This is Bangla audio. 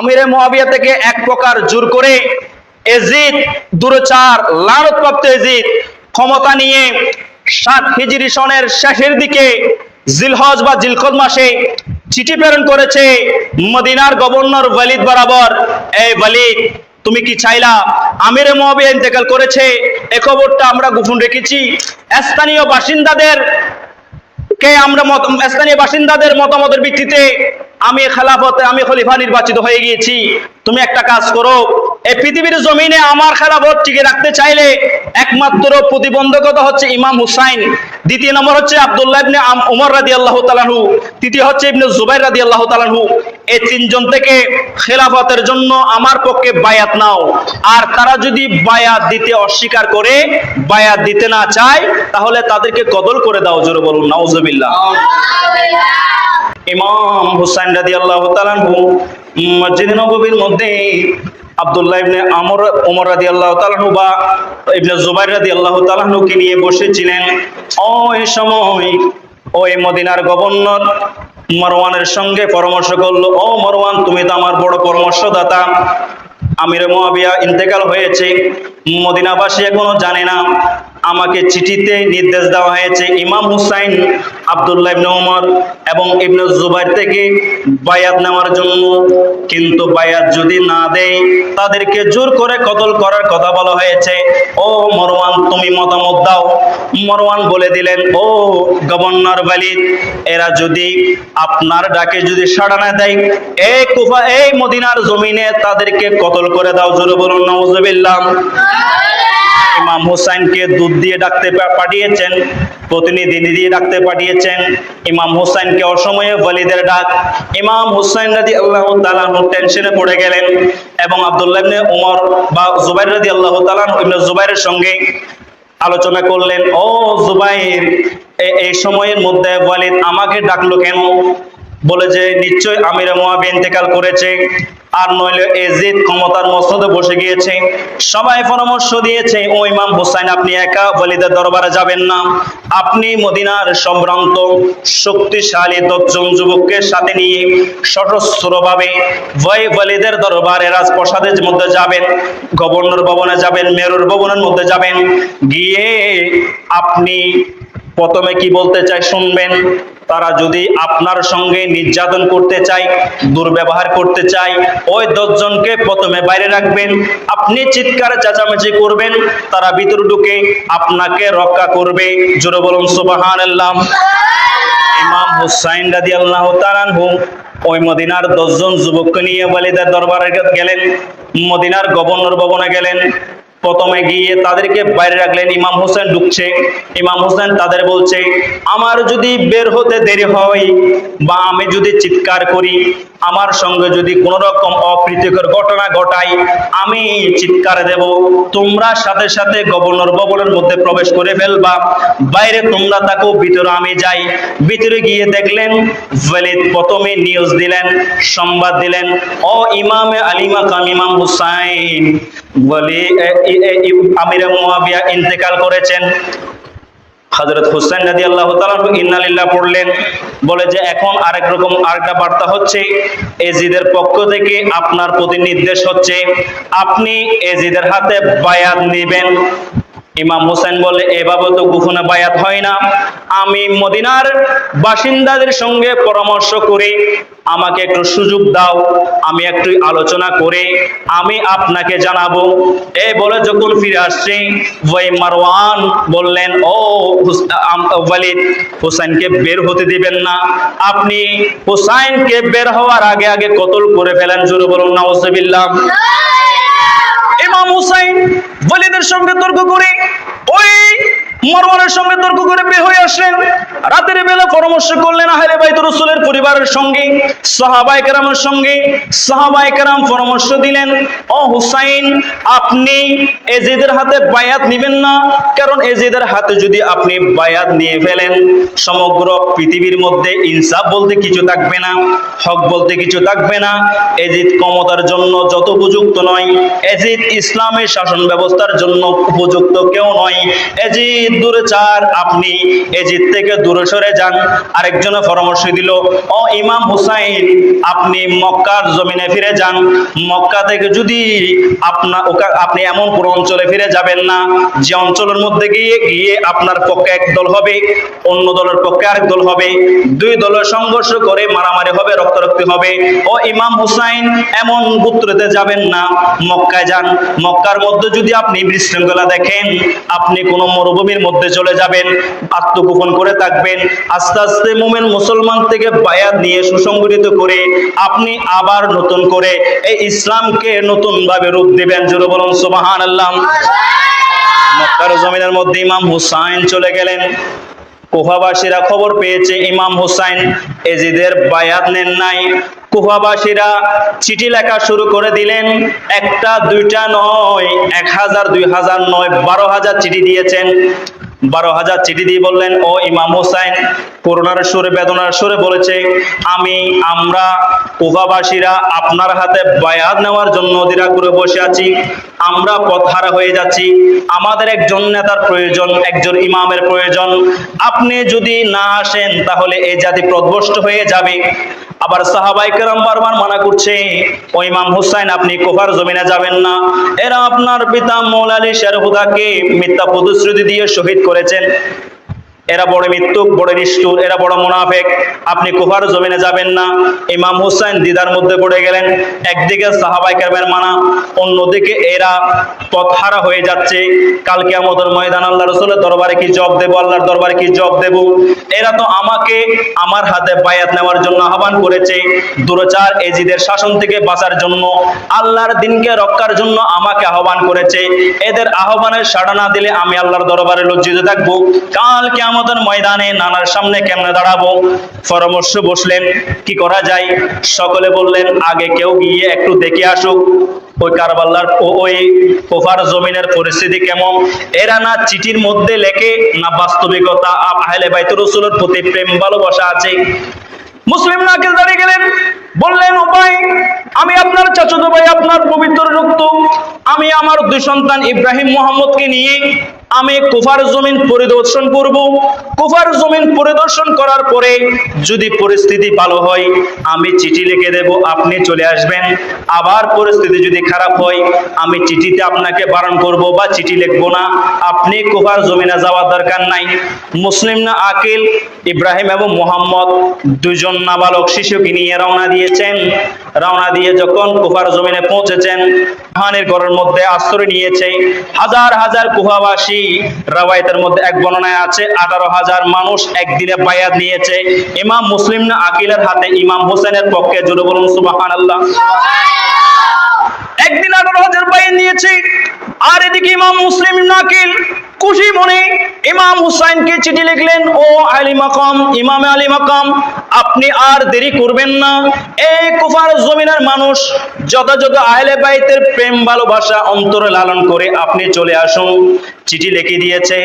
আমিরে মুয়াবিয়া থেকে এক প্রকার জোর করে এজিদ, দুরচার লালতপ্রাপ্ত এজিদ ক্ষমতা নিয়ে সাত হিজরি সনের শেষের দিকে জিলহজ বা জিলকদ মাসে চিঠি প্রেরণ করেছে মদিনার গভর্নর ওয়ালিদ বরাবর। এই ওয়ালিদ, তুমি কি চাইলা? আমিরে মুয়াবিয়া ইন্তেকাল করেছে, এ খবরটা আমরা গোপন রেখেছি। স্থানীয় বাসিন্দাদের কে আমরা স্থানীয় বাসিন্দাদের মতামতের ভিত্তিতে আমি খেলাফতে, আমি খলিফা নির্বাচিত হয়ে গিয়েছি। তুমি একটা কাজ করো, এই পৃথিবীর জমিনে আমার খেলাফত টিকে রাখতে চাইলে একমাত্র প্রতিবন্ধকতা হচ্ছে ইমাম হুসাইন, দ্বিতীয় নম্বর হচ্ছে আব্দুল্লাহ ইবনে উমর রাদিয়াল্লাহু তাআলাহু তৃতীয় হচ্ছে ইবনে জুবাইর রাদিয়াল্লাহু তাআলাহু এই তিনজন থেকে খেলাফতের জন্য আমার পক্ষে বায়াত নাও। আর তারা যদি বায়াত দিতে অস্বীকার করে, বায়াত দিতে না চায়, তাহলে তাদেরকে কদল করে দাও, জোরে বলুন, নাউজুবিল্লাহ। ইমাম হুসাইন রাদিয়াল্লাহু তাআলা মসজিদ নববীর মধ্যে আব্দুল্লাহ ইবনে আমর ওমর রাদিয়াল্লাহু তাআলা বা ইবনে জুবাইর রাদিয়াল্লাহু আল্লাহ কে নিয়ে বসেছিলেন। ওই সময় ওই মদিনার গভর্নর মারওয়ানের সঙ্গে পরামর্শ করল, ও মারওয়ান, তুমি তো আমার বড় পরামর্শদাতা। আমির মহাবিয়া ইন্তেকাল হয়েছে। মদিনাবাসী এখনও জানে না। আমাকে চিঠিতে নির্দেশ দেওয়া হয়েছে ইমাম হুসাইন, আব্দুল্লাহ ইবনে ওমর এবং ইবনে জুবাইর থেকে বায়াত নেওয়ার জন্য। কিন্তু বায়াত যদি না দেয়, তাদেরকে জোর করে কতল করার কথা বলা হয়েছে। ও মরওয়ান, তুমি মতামত দাও। মরওয়ান বলে দিলেন, ও গভর্নর ওয়ালিদ, এরা যদি আপনার ডাকে যদি সাড়া না দেয় এই কুফা, এই মদিনার জমিনে তাদেরকে কতল করে দাও? জোরে বলুন নওয়াজবিল্লাহ ইমাম হুসাইনকে দুধ দিয়ে ডাকতে পাঠিয়েছেন, প্রতিনিধি দিয়ে ডাকতে পাঠিয়েছেন। ইমাম হুসাইনকে অসময়ে ওয়ালিদের ডাক। ইমাম হুসাইন রাদি আল্লাহ তালাহ টেনশনে পড়ে গেলেন এবং আব্দুল্লাহ উমর বা জুবাইর রাদি আল্লাহ তালাহ ইবনে জুবাইরের সঙ্গে আলোচনা করলেন, ও জুবাইর এই সময়ের মধ্যে ওয়ালিদ আমাকে ডাকলো কেন? বলে যে, নিশ্চয় আমির মোয়াবি ইন্তেকাল করেছে। আর নইলে এজিদ ক্ষমতার মসনদে বসে গিয়েছে। সবাই পরামর্শ দিয়েছে, ও ইমাম হুসাইন, আপনি একা ওয়ালিদের দরবারে যাবেন না। আপনি মদিনার সম্ভ্রান্ত, শক্তিশালী, দশজন যুবককে সাথে নিয়ে সশস্ত্রভাবে ওই ওয়ালিদের দরবারে রাজপ্রসাদের মধ্যে যাবেন, গভর্নর ভবনে যাবেন মেয়র ভবনের মধ্যে যাবেন। গিয়ে আপনি প্রথমে কি বলতে চাই শুনবেন? তারা যদি আপনার সঙ্গে নির্যাতন করতে চায়, দুর্ব্যবহার করতে চায়, ওই দশজনকে প্রথমে বাইরে রাখবেন। আপনি চিৎকার, চেঁচামেচি করবেন, তারা ভিতর ঢুকে আপনাকে রক্ষা করবে। জোরে বলুন সুবাহান ইমাম হুসাইন রাদি আল্লাহ তালানহু ওই মদিনার দশজন যুবককে নিয়ে ওয়ালিদের দরবারে গেলেন, মদিনার গভর্নর ভবনে গেলেন। প্রথমে গিয়ে তাদেরকে বাইরে রাখলেন। ইমাম হোসেন ঢুকছে। ইমাম হোসেন তাদের বলছে, আমার যদি বের হতে দেরি হয় বা আমি যদি চিৎকার করি আমার সঙ্গে যদি কোনো রকম অপ্রীতিকর ঘটনা ঘটাই আমি চিৎকার দেব, তোমরা সাথে সাথে গভর্নর ভবনের মধ্যে প্রবেশ করে ফেলবা। বাইরে তোমরা থাকো, ভিতরে আমি যাই। ভিতরে গিয়ে দেখলেন, ওয়ালিদ প্রথমে নিউজ দিলেন, সংবাদ দিলেন, ও ইমামে আলিমা কাম ইমাম হুসাইন বলি আমির মুয়াবিয়া ইন্তেকাল করেছেন। হযরত হুসাইন রাদিয়াল্লাহু তাআলা ইন্নালিল্লাহ পড়লেন বলে যে এখন আরেক রকম আরেকটা বার্তা হচ্ছে, এজিদের পক্ষ থেকে আপনার প্রতি নির্দেশ হচ্ছে, আপনি এজিদের হাতে বায়াত নেবেন। ইমাম হোসেন বলে এভাবে তো গোপনে বায়াত হয় না। আমি মদিনার বাসিন্দাদের সঙ্গে পরামর্শ করে আমাকে একটু সুযোগ দাও, আমি একটু আলোচনা করে আমি আপনাকে জানাব। এ বলে যখন ফিরে আসছে ওই মারওয়ান বললেন, ও ওয়ালিদ হুসাইনকে বের হতে দিবেন না। আপনি হুসাইনকে বের হওয়ার আগে আগে কতল করে ফেলেন? জোরে বলুন, নাউজুবিল্লাহ। হুসাইন বলিদের সঙ্গে তর্ক করে ওই মরওয়ানের সঙ্গে তর্ক করে বের হয়ে আসলেন। রাতের বেলা পরামর্শ করলেন আহলে বাইত রসুলের পরিবারের সঙ্গে, সাহাবায়ে কেরামের সঙ্গে। সাহাবায়ে কেরাম পরামর্শ দিলেন, ও হুসাইন, আপনি এজিদের হাতে বায়াত নেবেন না, কারণ এজিদের হাতে যদি আপনি বায়াত নিয়ে ফেলেন, সমগ্র পৃথিবীর মধ্যে ইনসাফ বলতে কিছু থাকবে না, হক বলতে কিছু থাকবে না। এজিদ ক্ষমতার জন্য যত উপযুক্ত নয়, এজিদ ইসলামের শাসন ব্যবস্থার জন্য উপযুক্ত কেউ নয়। এজিদ দূরে চার, আপনি এজিদ থেকে দূরে সরে যান। আরেকজনে পরামর্শ দিল, ও ইমাম হুসাইন, আপনি মক্কার জমিনে ফিরে যান। মক্কা থেকে যদি আপনার ওকা- আপনি এমন কোন অঞ্চলে ফিরে যাবেন না, যে অঞ্চলের মধ্যে গিয়ে গিয়ে আপনার পক্ষে এক দল হবে, অন্য দলের পক্ষে আরেক দল হবে। দুই দলের সংঘর্ষ করে মারামারি হবে, রক্তারক্তি হবে। ও ইমাম হুসাইন, এমন গুত্রতে যাবেন না, মক্কায় যান। মক্কার মধ্যে যদি আপনি বিশৃঙ্খলা দেখেন, আপনি কোনো মরুভূমির মধ্যে চলে যাবেন, আত্মগোপন করে থাকবেন, আস্তে আস্তে মোমেন মুসলমান থেকে বায়াত নিয়ে সুসংগঠিত করে আপনি আবার নতুন করে এই ইসলামকে নতুন ভাবে রূপ দেবেন। জোর বলুন সুবাহান আল্লাহ মক্কার জমিনের মধ্যে ইমাম হুসাইন চলে গেলেন। কুফাবাসীরা খবর পেয়েছে, ইমাম হুসাইন এজিদের বায়াত নেন নাই। কুফাবাসীরা চিঠি লেখা শুরু করে দিলেন, একটা, দুইটা নয়, এক হাজার, দুই হাজার নয়, বারো হাজার চিঠি দিয়েছেন। বারো হাজার চিঠি দিয়ে বললেন, ও ইমাম হুসাইন করোনার সুরে, বেদনার সুরে বলেছে, আমি, আমরা কুফাবাসীরা আপনার হাতে বায়াত নেওয়ার জন্য অধীরা করে বসে আছি। আমরা পথহারা হয়ে যাচ্ছি। আমাদের একজন নেতার প্রয়োজন, একজন ইমামের প্রয়োজন। আপনি যদি না আসেন, তাহলে এই জাতি প্রদভষ্ট হয়ে যাবে। আবার সাহাবাই কেরাম বারবার মানা করছে, ও ইমাম হুসাইন, আপনি কোফার জমিনে যাবেন না। এরা আপনার পিতা মৌলালী শেরহুদাকে মিথ্যা প্রতিশ্রুতি দিয়ে শহীদ করেছেন। এরা বড় মৃত্যুক বড় নিষ্ঠুর, এরা বড় মুনাফেক। আপনি কুফার জমিনে যাবেন না। ইমাম হুসাইন দিদার মধ্যে পড়ে গেলেন। একদিকে সাহাবাই কেরামের মানা, অন্যদিকে এরা পথহারা হয়ে যাচ্ছে। কালকে আমাদের ময়দান, আল্লাহ রসুলের দরবারে কি জব দেব? আল্লাহর দরবারে কি জব দেব? এরা তো আমাকে আমার হাতে বায়াত নেওয়ার জন্য আহ্বান করেছে। দুরচার এজিদের শাসন থেকে বাঁচার জন্য, আল্লাহর দিনকে রক্ষার জন্য আমাকে আহ্বান করেছে। এদের আহ্বানের সাড়া না দিলে আমি আল্লাহর দরবারে লজ্জিত থাকব। কালকে কাল আমাদের ময়দানে নানার সামনে কেমনে দাঁড়াবো? পরামর্শ বসলেন, কি করা যায়? সকলে বললেন, আগে কেউ গিয়ে একটু দেখে আসুক, ওই কারবাল্লার ওই কোফার জমিনের পরিস্থিতি কেমন? এরা না চিঠির মধ্যে লেখে, না বাস্তবিকতা। আহলে বাইতুর রসুলের প্রতি প্রেম, ভালোবাসা আছে। মুসলিম নাকিল দাঁড়িয়ে গেলেন। বললেন উপায় আমি আপনার চাচতো ভাই, আপনার পবিত্র রক্ত। আমি আমার দুই সন্তান ইব্রাহিম মোহাম্মদকে নিয়ে আমি কুফার জমিন পরিদর্শন করব। কুফার জমিন পরিদর্শন করার পরে যদি পরিস্থিতি ভালো হয়, আমি চিঠি লিখে দেব, আপনি চলে আসবেন। আবার পরিস্থিতি যদি খারাপ হয়, আমি চিঠিতে আপনাকে বারণ করব বা চিঠি লিখব না। আপনি কুফার জমিনে যাওয়ার দরকার নাই। মুসলিম না আকিল, ইব্রাহিম এবং মোহাম্মদ দুজন নাবালক শিশুকে নিয়ে রওনা দিয়েছেন রওনা দিয়ে যখন কুফার জমিনে পৌঁছেছেন হানের ঘরের মধ্যে আশ্রয় নিয়েছে, হাজার হাজার কুহাবাসী রাওয়ায়তের মধ্যে এক বর্ণনায় আছে, আঠারো হাজার মানুষ একদিনে বায়াত নিয়েছে। ইমাম মুসলিম না আকিলের হাতে ইমাম হোসেনের পক্ষে জুড়ে বলুন সুবাহ আল্লাহ একদিন আঠারো হাজার বাইন নিয়েছে। আর এদিকে ইমাম মুসলিম নাকিল খুশি মনে ইমাম হুসাইনকে চিঠি লিখলেন, ও আলী মাকাম, ইমামে আলী মাকাম, আপনি আর দেরি করবেন না। এই কুফার জমিনের মানুষ যথাযথ আহলে বাইতের প্রেম ভালোবাসা অন্তরে লালন করে আপনি চলে আসুন। চিঠি লিখে দিয়েছে